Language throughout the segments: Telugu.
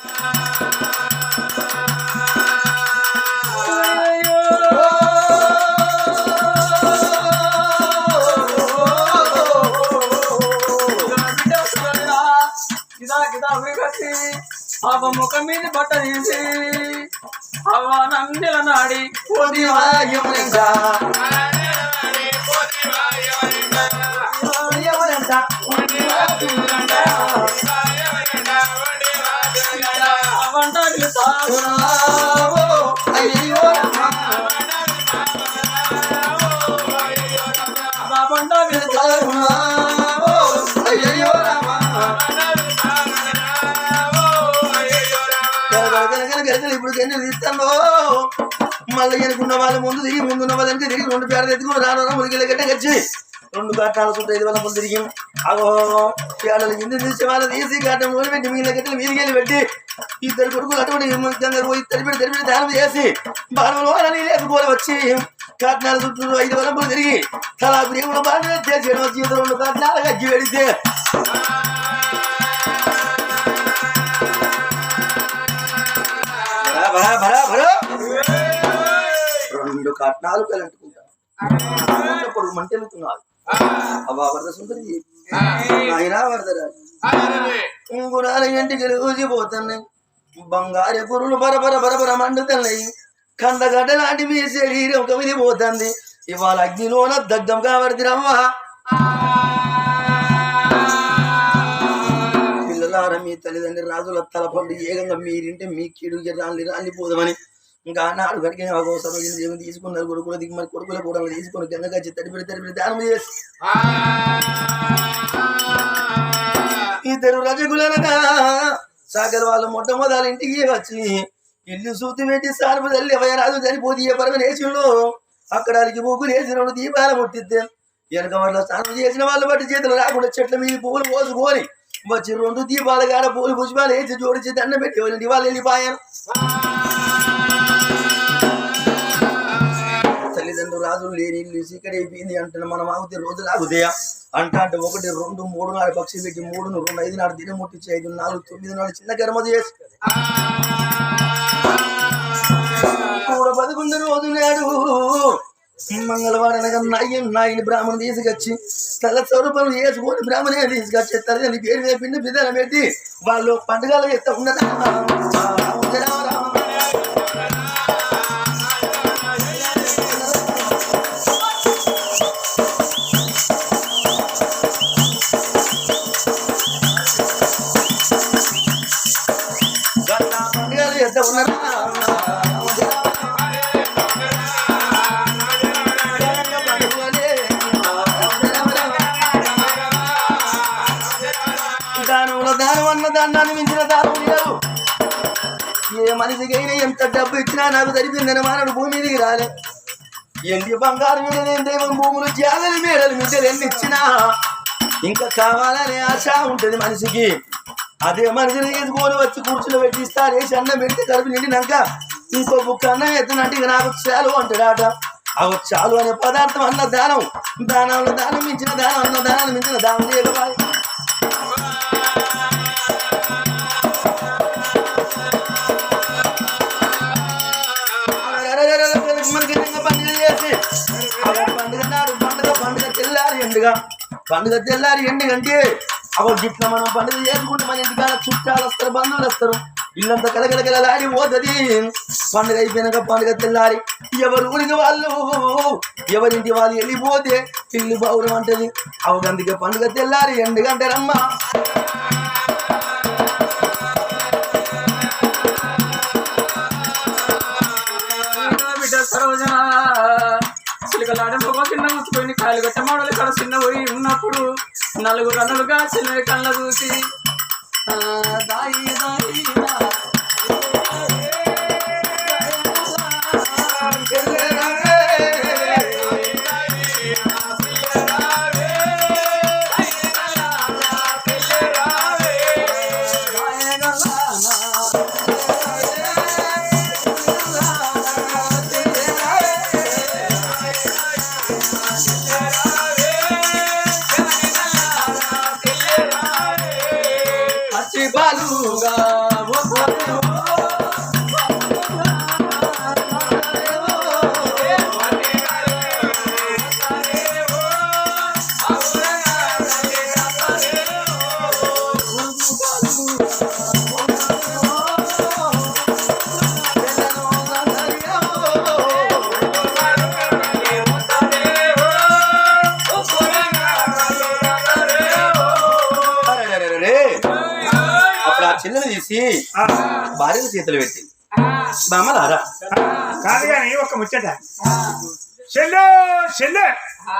అవ ముఖం మీద బట్ట తీసి అవ నందిల నాడి పోతి వాయమునంట ఎవరంట అయ్యో అయ్యో ఇప్పుడు గన్నెలు తీస్తాను మళ్ళీ అనుకున్న వాళ్ళ ముందు తిరిగి ముందున్న వాళ్ళకి తిరిగి రెండు పేరు తెచ్చుకుని రాను మురిగిల గడ్డ వచ్చి రెండు చుట్టూ ఐదు వాళ్ళ ముందు తిరిగి. అగో పేడలు కింద తీసి వాళ్ళు తీసి నూనె పెట్టి మిగిలిన గట్టలు మీదికెళ్ళి పెట్టి ఇద్దరు కొడుకులు అటువంటి గంగ పోయి తరిపిడి తరిపిడి దానం చేసి బాణంలో లేకపోలే వచ్చి కట్నాలు చుట్టూ ఐదు వలంపులు తిరిగి తలా ప్రియముల బాగా చేసి ఇద్దరు రెండు కట్నాలు గజ్జి పెడితే. రెండు కట్నాలు కలంటుకుంటా పొడుగు మంటెలుతున్నారు వరద సుందరి ఆయన వరదరాజు గుణాల ఇంటికి బంగారు పురులు బరబర బరబర మండుతున్నాయి కందగడ్డ లాంటి మీ శరీరం కమిది పోతుంది ఇవాళ అగ్నిలోన దగ్ధం కాబట్టి రవ్వ పిల్లలార మీ తల్లిదండ్రి రాజుల తలపండు ఏకంగా మీరింటే మీ కీడు రాలి రాలి పోదామని ఇంకా నాలుగు గడికి అవసరం దేవుని తీసుకున్నారు కొడుకుల దిగి మరి కొడుకుల కూడా తీసుకుని గంగగా తడిపిడి తడిపిడి దానం చేసి. ఇద్దరు రజకులనగా సాగర్ వాళ్ళు మొట్టమొదల ఇంటికి వచ్చి ఇల్లు సూతి పెట్టి సార్పు తల్లి ఎవరాదు చనిపోతే ఏ పరమ నేసిండు అక్కడ అలికి ముగ్గులు వేసి రెండు దీపాలు ముట్టిద్దే. వెనక వాళ్ళ స్నానం చేసిన వాళ్ళు బట్టి చేతులు రాకుండా చెట్ల మీద పువ్వులు పోసుకొని వచ్చి రెండు దీపాల కాడ పూలు పుష్పాలు వేసి జోడించి దండ పెట్టి ఎవరి వాళ్ళు వెళ్ళిపోయాను తల్లిదండ్రులు రాజులు లేని ఇల్లు సీకటి అయిపోయింది అంటే మనం ఆగితే రోజులు ఆగుతాయా అంట అంటే ఒకటి రెండు మూడు నాడు పక్షి పెట్టి మూడు రెండు ఐదు నాడు దినం ముట్టించి ఐదు నాలుగు తొమ్మిది నాడు చిన్న గర్మ చేసి కూడా పదకొండు రోజు నాడు. మంగళవారం నాయన నాయని బ్రాహ్మణ తీసుకొచ్చి తల స్వరూపం వేసుకొని బ్రాహ్మణే తీసుకొచ్చి తల్లిదండ్రి పేరు మీద పిండి బిడ్డలు పెట్టి వాళ్ళు పండుగలు ఎత్త ఉన్నదా దాన్ని మించిన దానం లేదు ఏ మనిషికైనా ఎంత డబ్బు ఇచ్చినా నాకు సరిపోయిందని మానడు భూమి మీదకి రాలే. ఎండి బంగారు మీద నేను దైవం భూములు జాగలి మేడలు మిద్దెలు ఎన్ని ఇచ్చినా ఇంకా కావాలనే ఆశ ఉంటుంది మనిషికి. అదే మనిషిని తీసుకొని వచ్చి కూర్చుని పెట్టిస్తారు వేసి అన్నం పెడితే కడుపు నిండినాక ఇంకో బుక్క అన్నం ఎత్తునంటే ఇక నాకు చాలు అంటాడాట. అవి చాలు అనే పదార్థం అన్న దానం. దానంలో దానం మించిన దానం అన్న దానాన్ని మించిన దానం లేకపోయి పండుగ పండుగ తెల్లారి ఎండుగంటే అవ గిట్ల మనం పండుగ చేసుకుంటే మన ఇంటికాడ చుట్టాలు వస్తారు బంధువులు వస్తారు. ఇల్లంతా కలగలగలలాడి పోతుంది. పండుగ అయిపోయినాక పండుగ తెల్లారి ఎవరు ఊరికి వాళ్ళు? ఎవరింటి వాళ్ళు వెళ్ళిపోతే ఇల్లు బౌరం అంటది. అవగందుకే పండుగ తెల్లారి ఎండుగంటారమ్మా ముచ్చిపోయిన కాలు ఇక్కడ చిన్న పోయి ఉన్నప్పుడు నలుగురు అన్నలుగా చిన్న కళ్ళ చూసి ఆ, దాయి దాయి తీసి ఆ, భార్య చేతులు పెట్టి. ఆ, బామ్మలారా? ఆ, కాదు కానీ ఒక ముచ్చట చెల్లు చెల్లు. ఆ,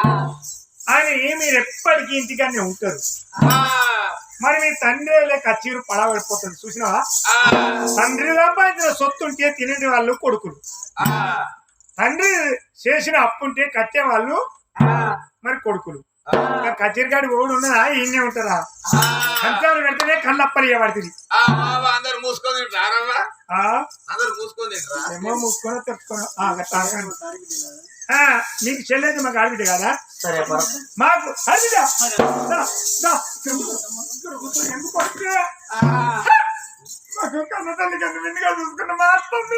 అని మీరు ఎప్పటికీ ఇంటికానే ఉంటారు. ఆ, మరి మీ తండ్రి కచ్చీరు పడబడిపోతుంది చూసినావా? తండ్రి సంపాదించిన సొత్తు ఉంటే తినే వాళ్ళు కొడుకులు. ఆ, తండ్రి చేసిన అప్పు ఉంటే కట్టే వాళ్ళు ఆ, మరి కొడుకులు. ఆ, ఇంకా కచేరికాడి ఓడు ఉన్నదా? ఈయనే ఉంటారా? కంచాలు పెడితేనే కళ్ళప్పలు ఇవ్వబడుతుంది ఆ బాబా అందరు మూసుకొని అందరు మూసుకొని ఏమో మూసుకొని నీకు చెల్లెది మాకు ఆడబిడ్డ కదా? సరే మాకు. ఆడబిడ్డ ఎందుకు మాకు కన్న తల్లి కన్నా విందుగా చూసుకున్న మా అత్తమ్మ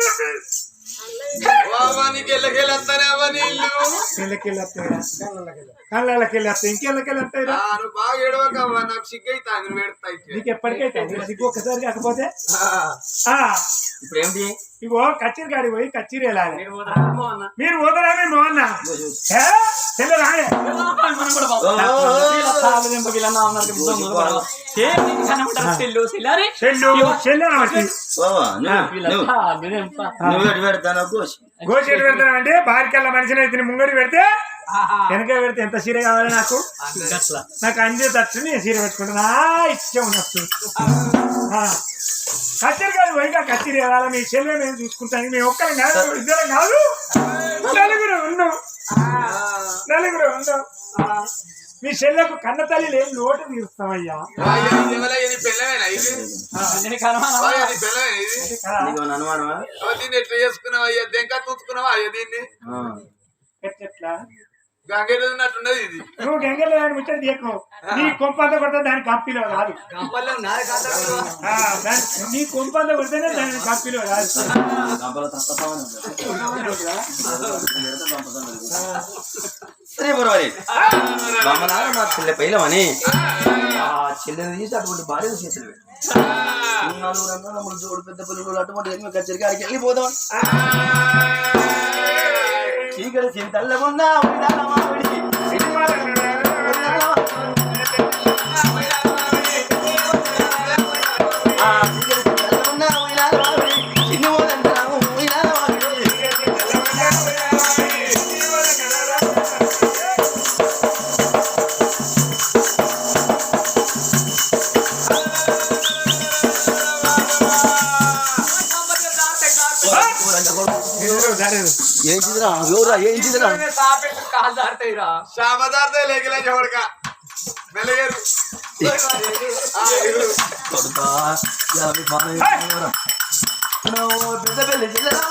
బాబా నీకు ఎల్లకెళ్ళొస్తానేమో నీళ్ళు కళ్ళకెళ్ళి ఇంకెళ్ళకెళ్ళి ఆ, నువ్వు బాగా ఏడవకవ్వా నాకు సిగ్గైతా నువ్వు పెడతాయి నీకు ఎప్పటికైతే నీకు ఒక్కసారి కాకపోతే ఆ ఇప్పుడు ఏంటి ఇగో కచ్చిరి కాడి పోయి కచ్చిరి వెళ్ళాలి మీరు పోతారా? పోనా? మీరు పోతారని మోహన్న ఏ చెల్లె రాయే మనం కూడా పోతాం. వీళ్ళ తాళ్ళు దింపకి ఇలా నా ఉన్నారు కదా, దొంగలు కూడా. ఏ, దీనికి కనబడ్డారా? చెల్లు, చెల్లారి? చెల్లు చెల్లె అనబట్టి బావా నువ్వు వీళ్ళ నువ్వు తాళ్ళు దింప. నువ్వు ఎటు పెడతాను పెడతానంటే బారికల్లా మనిషిని అయితే ముంగడి పెడితే. వెనక పెడితే ఎంత సీర కావాలి నాకు గట్ల. నాకు అందే తచ్చు నేను సీర పెట్టుకుంటున్నా ఇష్టం ఉన్నట్టు కచ్చరి కాదు పోయిగా కచ్చరి వెళ్ళాలి మీ చెల్లె నేను చూసుకుంటాను. మేము ఒక్కరం కాదు ఇద్దరం కాదు. నలుగురు ఉన్నాం నలుగురు ఉన్నాం మీ చెల్లెకు కన్న తల్లి లేని లోటు తీరుస్తామయ్యా దీన్ని ఎట్లా చేసుకున్నావు అయ్యా దెంక తూచుకున్నావా? అయ్యా దీన్ని? ఆ. గంగేడు ఉన్నట్టున్నది ఇది. నువ్వు గంగలో దాని ముచ్చట తీయకు. నీ కొంపంతా కొడితే దాని కంపిలో రాదు. గంపల్లో నాది కాదు. నీ కొంపంతా కొడితేనే దాని చెల్లె పైలమని? ఆ చెల్లెని తీసి అటువంటి భార్య చేతులు పెట్టి. నలుగురు అన్నదమ్ములు జోడు పెద్ద పిల్లలు అటువంటి కచ్చరికి ఆడికి వెళ్ళిపోదాం చీకటి చింతల్ల విధానమా ఏంటిదిరా ఎవరా ఏంటిదిరా సాపెట్టు కాలు జారుతాయిరా. శామదార్తే లేకలే చెవడక మెల్లగేరు ఆ, ఇరు. కొడుకా యాభై పాలు ఇవ్వరా. నువ్వు పెద్ద పెళ్ళి చెల్లెలా?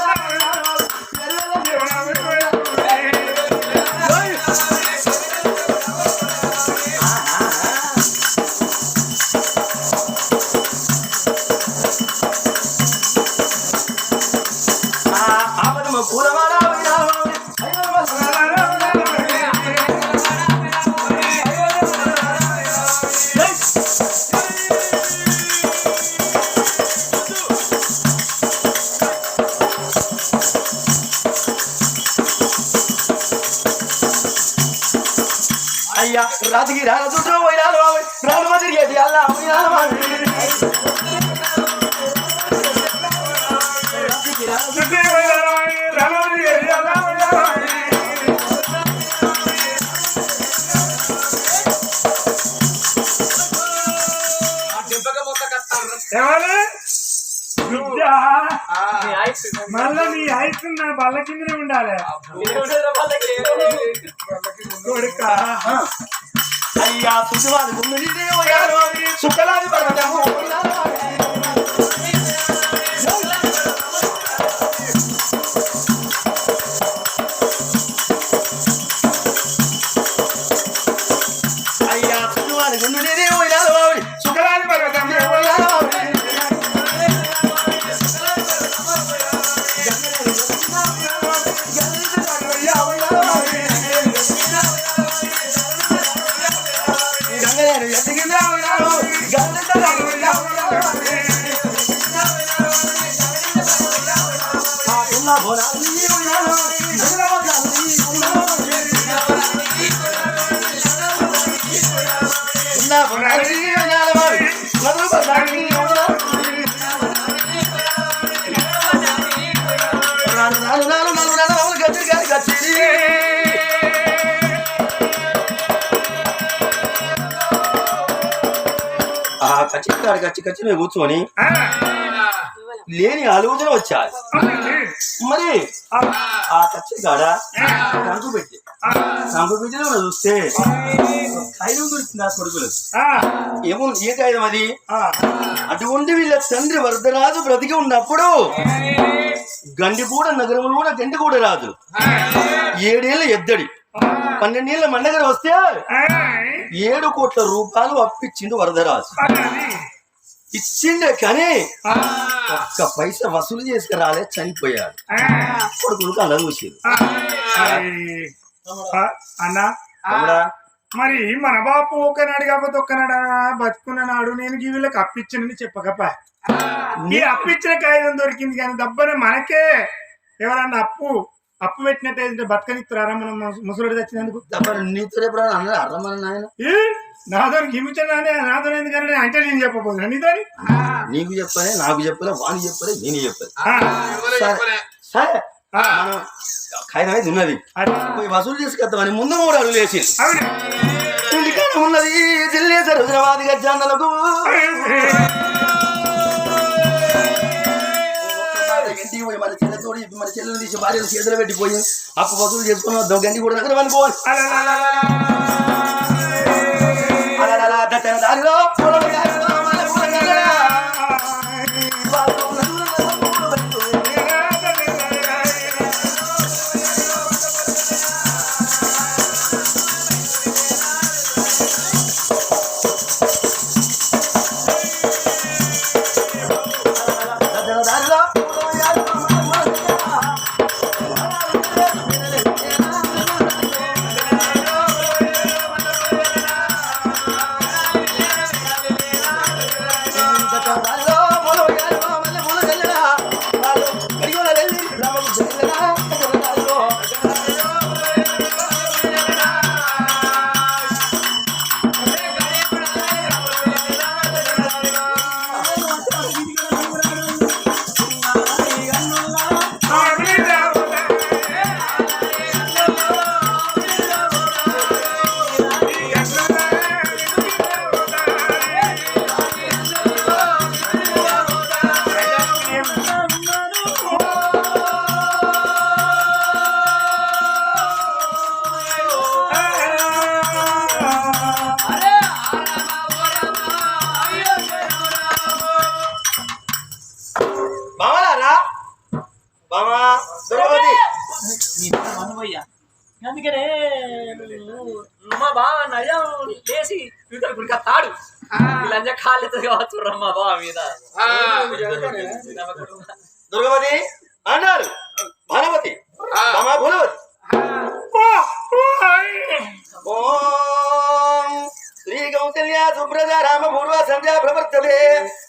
ఆ ఆపదము రాజు నీ ఐస్ నా బల్ల కిందనే ఉండాలి. కొడుక. అయ్యా సుఖలాది పర్వతము ఆ కచ్చి కాడు కచ్చి కచ్చి మేము కూర్చొని లేని ఆలోచన అవునండి. మరి ఆ, కచ్చి కాడ కంకు పెట్టి. కంకు పెట్టిన మనం చూస్తే కాగితం దొరికింది ఆ కొడుకులు. ఏమో ఏ కాగితం అది అటువంటి వీళ్ళ తండ్రి వరదరాజు బ్రతికి ఉన్నప్పుడు గండి కూడా నగరములు కూడా గండి కూడా రాదు. ఏడేళ్ళ ఎద్దడి. పన్నెండేళ్ళ మండగర వస్తే ఆ, ఏడు కోట్ల రూపాయలు అప్పిచ్చిండు వరదరాజు. ఇచ్చిండే కానీ ఆ, ఒక్క పైసా వసూలు చేసుకురాలే చనిపోయాడు. ఆ, కొడుకులకు అలా చూసారు మరి, అన్నా? మరి మన బాపు ఒకనాడు కాకపోతే ఒక్కనాడు బతుకున్న నాడు నేను వీళ్ళకి అప్పించనని చెప్పకప్పా ఈ అప్పిచ్చిన కాగితం దొరికింది కానీ దబ్బన మనకే. ఎవరన్నా అప్పు అప్పు పెట్టినట్టయితే బతకనిస్తారా మనం ముసలుడు తెచ్చినందుకు మరి నీతో ఎప్పుడు నాయన నాతో నాతో ఎందుకని అంటే నేను చెప్పబోతున్నా నీతోని? నీకు చెప్పలే నాకు చెప్పలే వానికి చెప్పలే నేను చెప్పలే. సరే. మనం అయితే ఉన్నది. వసూలు చేసుకొద్దామని ముందు మూడు అడుగులు వేసి ఉన్నది హుజరాబాద్ గజ్జాన్నలకు ఇంటికి పోయి మన చెల్లెతోడి మన చెల్లెలు తీసి భార్యలు చేతులు పెట్టిపోయి అప్పు వసూలు చేసుకున్న వద్దాం గంటి కూడా దగ్గర అనుకోవాలి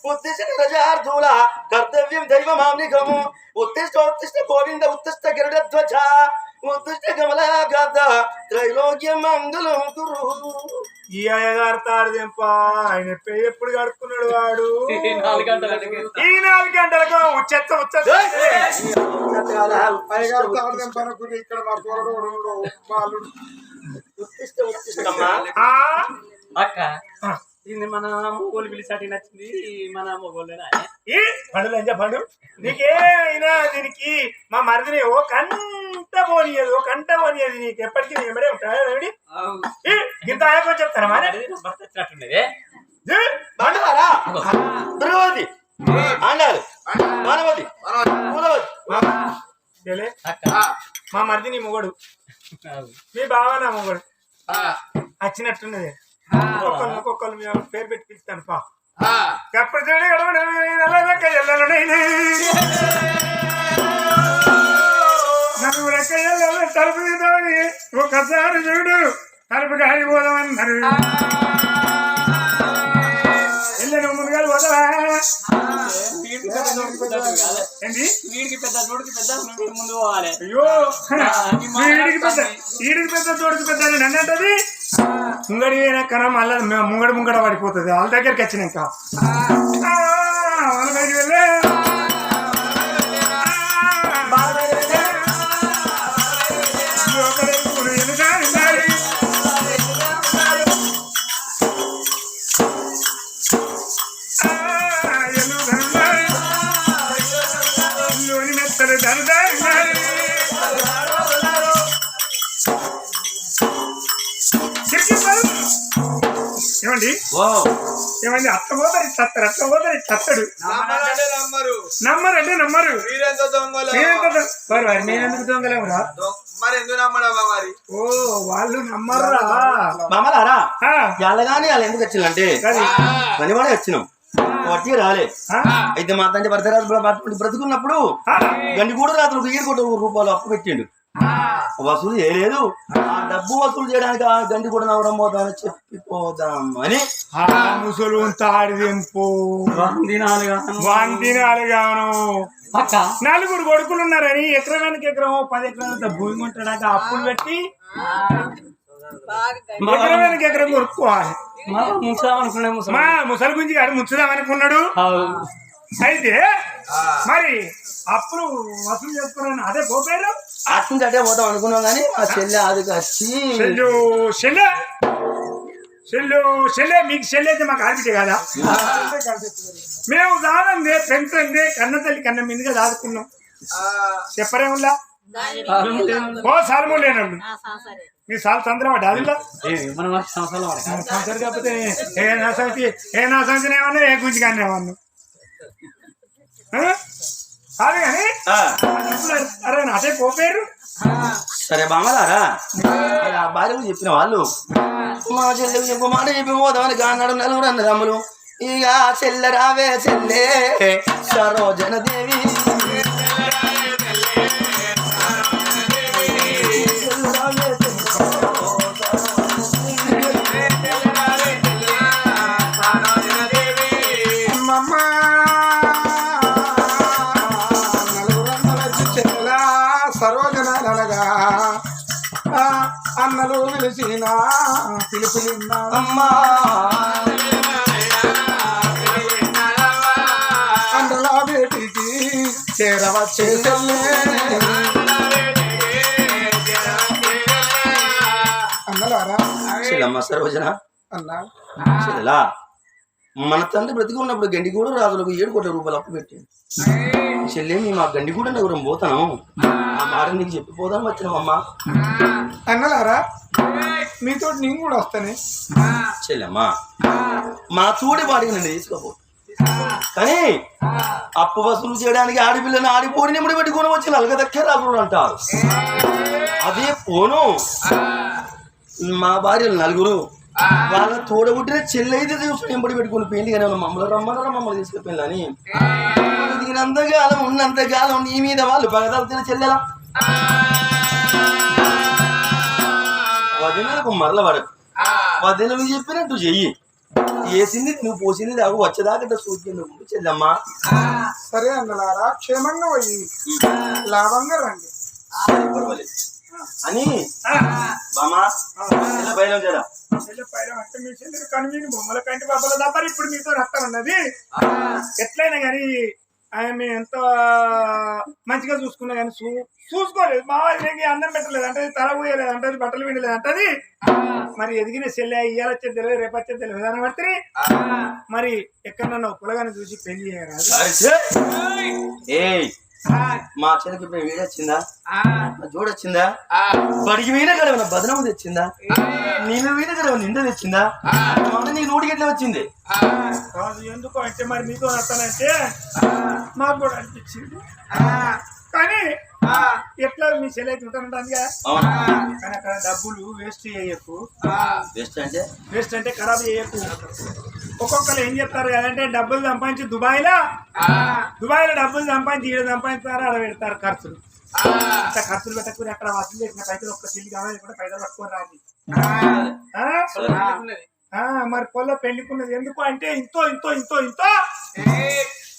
ఉత్తిష్ట రజార్థూల కర్తవ్యం దైవమామ్నికము ఉత్తిష్ట ఉత్తిష్ట గోవింద ఉత్తిష్ట గరుడధ్వజ ఉత్తిష్ట కమలాగాధ త్రైలోక్యం మంగళం కురు ఈ అయ్యగారు తెంప. ఆయన పెయ్యి ఎప్పుడు కడుక్కున్నాడు వాడు? ఈ నాలుగు గంటలకు. ఉచ్చెత్త ఉచ్చెత్త. ఇక్కడ మా కూరడు వాళ్ళు ఉత్తిష్ట ఉత్తిష్టమ్మా ఆ? అక్క ఆ. ఇది మన మొగోలు పిలిచాటి నచ్చింది మన మొగోళ్ళేనా పండు లంజ పండు నీకేమైనా దీనికి మా మరిదిని ఓ కంట పోనీయదు ఓ కంట పోనీయదు నీకు. ఎప్పటికీ నేను ఎంబడే ఉంటా ఏమిటి? ఈ, ఇంత ఆయకం చెప్తాను మరి? భర్త వచ్చినట్టున్నదే అక్క. మా మరిది నీ మొగడు. మీ బావ నా మొగడు. వచ్చినట్టున్నది ఒక్కొక్కరు ఒక్కొక్కరు మీ పేరు పెట్టి పిలుస్తాను పా. ఎప్పుడు చూడండి గడవడు, నల్లదక్క ఎల్లలు నైనే. నలుగురక్క ఎల్లలు తలుపు తీద్దామని ఒకసారి చూడు తలుపు గాలి పోదామన్నారు పెద్ద పెద్ద ఏంటి వీడికి పెద్ద పెద్ద ముందు పోవాలి అయ్యో వీడికి పెద్ద వీడికి పెద్ద తోడికి పెద్ద అని నన్ను ముంగడి పోయినాక మళ్ళీ ముంగడి ముంగడ పడిపోతుంది. వాళ్ళ దగ్గరికి వచ్చినాక. ఆ, వాళ్ళ దగ్గరికి వెళ్ళే. ఏమండి అట్ల పోతారు అత్తరు అట్ల పోతారు అత్తడు నమ్మరంటే నమ్మరు. నమ్మరండి నమ్మరు. మీరెంత దొంగలు వారు వారు నేనెందుకు దొంగలేమురా? మరి ఎందుకు నమ్మడమ్మా మరి? ఓ వాళ్ళు నమ్మర్రా. మామలారా ఆ, ఎల్లగానే వాళ్ళు ఎందుకు వచ్చిందంటే అది. పనివాడే వచ్చినాం. వట్టి రాలే. ఆ, అయితే మా తండ్రి భర్తరాజు బ్రతుకున్నప్పుడు గండి కూడా రాత్రులు వెయ్యి కోట్ల రూపాయలు అప్పు పెట్టిండు. వసూలు చేయలేదు. ఆ డబ్బు వసూలు చేయడానికి ఆ గండి కూడా నవ్వడం పోదామని చెప్పిపోదాం అని. ఆ ముసలు తాడిదింపు వందినాలుగాను. అక్క. నలుగురు కొడుకులు ఉన్నారని ఎకరానికి ఎకరం పది ఎకరాలంత భూమి కొంటాడాక అప్పులు పెట్టి ఎకరానికి ఎకరం కొనుక్కోవాలి. మనం ముంచామనుకునే ముసలి గురించి గారు ముచ్చుదాం అనుకున్నాడు అయితే మరి అప్పులు వసూలు చేసుకున్నాను. అదే పోపారు అట్నుంచి అటే పోదాం అనుకున్నాం కానీ మా చెల్లె అది వచ్చి చెల్లు చెల్లె? చెల్లు చెల్లె మీకు చెల్లె అయితే మాకు ఆడితే కదా? మేము దానందే పెంచండి కన్న తల్లి కన్న మీదుగా దాదుకున్నాం చెప్పరేముల్లా ఓ సాలము లేనండు మీ సాల్ వాడక సంసారి కాకపోతే ఏ నా సంగతి ఏ నా సంగతి ఏమన్నా ఏ గుంజి కానీ ఏమన్నా కానీ? అరే అదే పోపేరు సరే బామ్మలారా మరి ఆ భార్యకు చెప్పిన వాళ్ళు మా చెల్లెకు చెప్పు మాట చెప్పి పోదామని కాన్నాడు నలుగురు అన్నారు అమ్ములు ఇక చెల్లె రావే చెల్లె సరోజన దేవి. పిలిపిలిన్నా అమ్మా అందల బేటికి చేరవచ్చే అన్నలారా చెల్లమ్మ సరోజన అన్నా. చెల్లెలా. మన తండ్రి బ్రతికున్నప్పుడు గండిగూడ రాజులకు ఏడు కోట్ల రూపాయలు అప్పు పెట్టింది చెల్లె మేము ఆ గండిగూడ నగరం పోతాను ఆ మాట నీకు చెప్పిపోదాం వచ్చినామమ్మా అన్నలారా మీతో నేను కూడా వస్తానే. చెల్లెమ్మా. మా తోడి వాడికి నన్ను తీసుకోపో కానీ అప్పు వసూలు చేయడానికి ఆడపిల్లని ఆడిపోడి నిమిడి పెట్టుకొని వచ్చి నలగ దక్కే రాజులు అంటారు. అదే పోను. మా భార్యలు నలుగురు. వాళ్ళ తోడబుట్టిన చెల్లైతే చూసుకుని ఎంబడి పెట్టుకుని పెళ్ళి కానీ మమ్మల్ని రమ్మన్నారా మమ్మల్ని తీసుకెళ్ళని దిగినంతకాలం ఉన్నంతకాలం నీ మీద వాళ్ళు పగదలుతున్న చెల్లెలా? వదినలకు మరల పడకు వదినలు చెప్పినట్టు చెయ్యి. వేసింది నువ్వు పోసింది దాకా వచ్చేదాకా సూచన నువ్వు చెల్లమ్మా. సరే అన్నలారా క్షేమంగా పోయి. లాభంగా రండి. పర్వాలేదు. అని బామా బయలు కనుమీని బొమ్మల కంటి బాబల దాపారు ఇప్పుడు మీతో రక్తం ఉన్నది ఎట్లయినా కానీ ఆమె ఎంత మంచిగా చూసుకున్నా కానీ చూ చూసుకోలేదు. మా వాళ్ళకి అన్నం పెట్టలేదు. అంటే తల పోయలేదు అంటే బట్టలు పిండలేదు అంటది మరి ఎదిగిన చెల్లె ఇయ్యాల వచ్చేది తెలియదు రేపు వచ్చేది తెలియదు. అని పడితే మరి ఎక్కడన్నా పులగాని చూసి పెళ్ళి చేయరాదు. ఏయ్. మా చెల్లెకి ఇప్పుడు వీడొచ్చిందా మా జోడొచ్చిందా బడికి వీణ కదా బదనము తెచ్చిందా? నేను వీణ కదా నింద తెచ్చిందా? మన నీ నోటికి ఎట్లా వచ్చింది? కాదు ఎందుకు అంటే మరి మీతో వస్తానంటే మాకు కూడా అనిపించింది. కానీ ఎట్లా మీ చెల్లె అయితే ఉంటానంటానుగా కానీ అక్కడ డబ్బులు వేస్ట్ చేయకు. బెస్ట్ అంటే? వేస్ట్ అంటే ఖరాబ్ చేయకు. ఒక్కొక్కరు ఏం చెప్తారు కదంటే డబ్బులు సంపాదించి దుబాయ్లో దుబాయ్లో డబ్బులు సంపాదించి ఈడ సంపాదిస్తారు అక్కడ పెడతారు ఖర్చులు. అంత ఖర్చులు పెట్టకుని అక్కడ వసూలు చేసిన పైసలు ఒక్క చెల్లి కావాలి కూడా పైసలు పట్టుకొని రాని. ఆ? ఆ, మరి పొల్ల పెళ్ళికున్నది ఎందుకు అంటే ఇంతో ఇంతో ఇంతో ఇంతో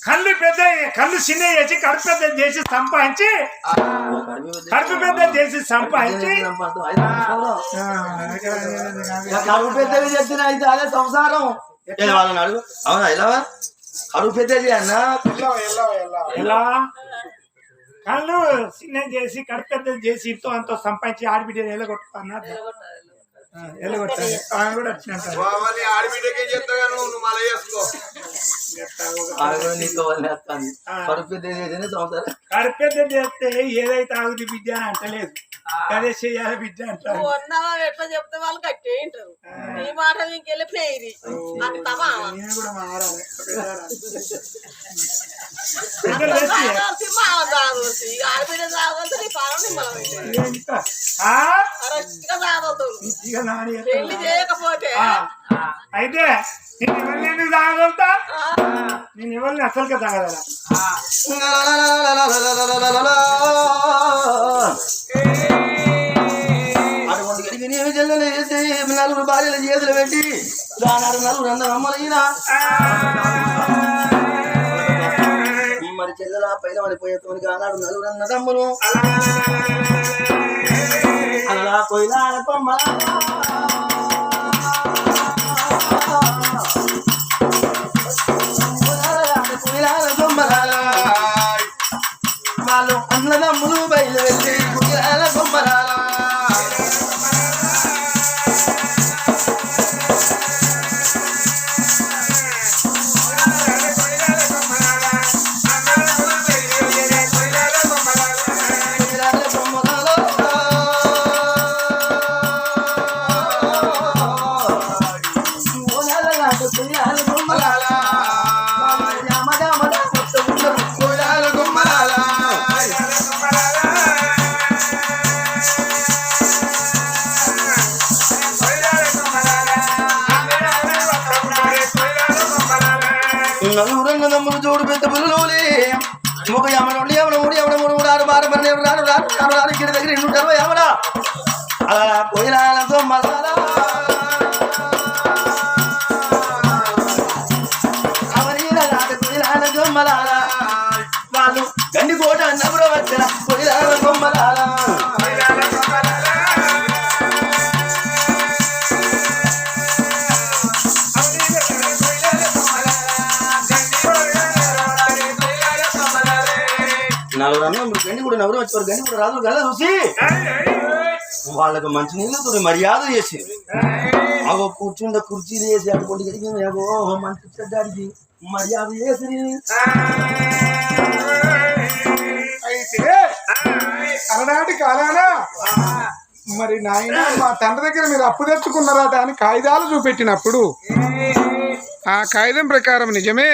కళ్ళు పెద్ద కళ్ళు చిన్న చేసి కడుపు పెద్ద చేసి సంపాదించి కడుపు పెద్ద చేసి సంపాదించి ఆ, కడుపు పెద్దవి చెప్తున్నా అయితే అదే సంసారం. వాళ్ళని అడుగు. అవునా ఇలా కడుపు పెద్దది అన్న. ఎల్లవ ఎల్లవ ఎల్లవ ఎలా? కళ్ళు చిన్న చేసి కడుపు పెద్ద చేసి ఇంతో అంతో సంపాదించి ఆడబిడ్డ ఎలా కొట్టుకున్నారు వెళ్ళగొట్టాలి ఆమె కూడా వచ్చినట్టు ఆడబిడ్డకి నువ్వు మళ్ళీ చేసుకో. ఆవిడ నీతో వల్లే వస్తుంది కడుపు చేసేది సంవత్సరం కడిపెద్ద చేస్తే ఏదైతే ఆగుది బిడ్డ అని అంటలేదు. అదే చెయ్యాలి బిడ్డ అంటారు. ఎట్లా చెప్తే వాళ్ళు కట్టే నీ మాట నేను కూడా మారాలి. అయితే. నేను ఎవరిని ఎందుకు తాగలుగుతా ఆ, నేను ఎవరిని చెల్లెలు వేసి నలుగురు భార్యలు చేతులు పెట్టి దానాడు నలుగురు అందరూ అమ్మలైన మరి చెల్లెల పైన పడిపోయేతోనికి ఆనాడు నలుగురు అన్న తమ్ములు అలా పోయినాడ కొమ్మ వాళ్ళు అన్నదమ్ములు బయలువెళ్ళి. వాళ్ళు గండి కోట నవ్వుర వచ్చిన కొయిలాల గొమ్మలాల నలుగురు అన్న గండి కూడా నవ్వురు వచ్చారు గండి కూడా రాజులు గల చూసి. వాళ్ళకు మంచి నీళ్ళతో మర్యాద చేసి. అగో కూర్చుండ కుర్చీలు వేసి అటువంటి గడికి అగో మంచి చెడ్డాడికి మర్యాద చేసి అయితే అలనాటి కాలానా మరి నాయన మా తండ్రి దగ్గర మీరు అప్పు తెచ్చుకున్నారట అని కాగితాలు చూపెట్టినప్పుడు ఆ కాగితం ప్రకారం నిజమే?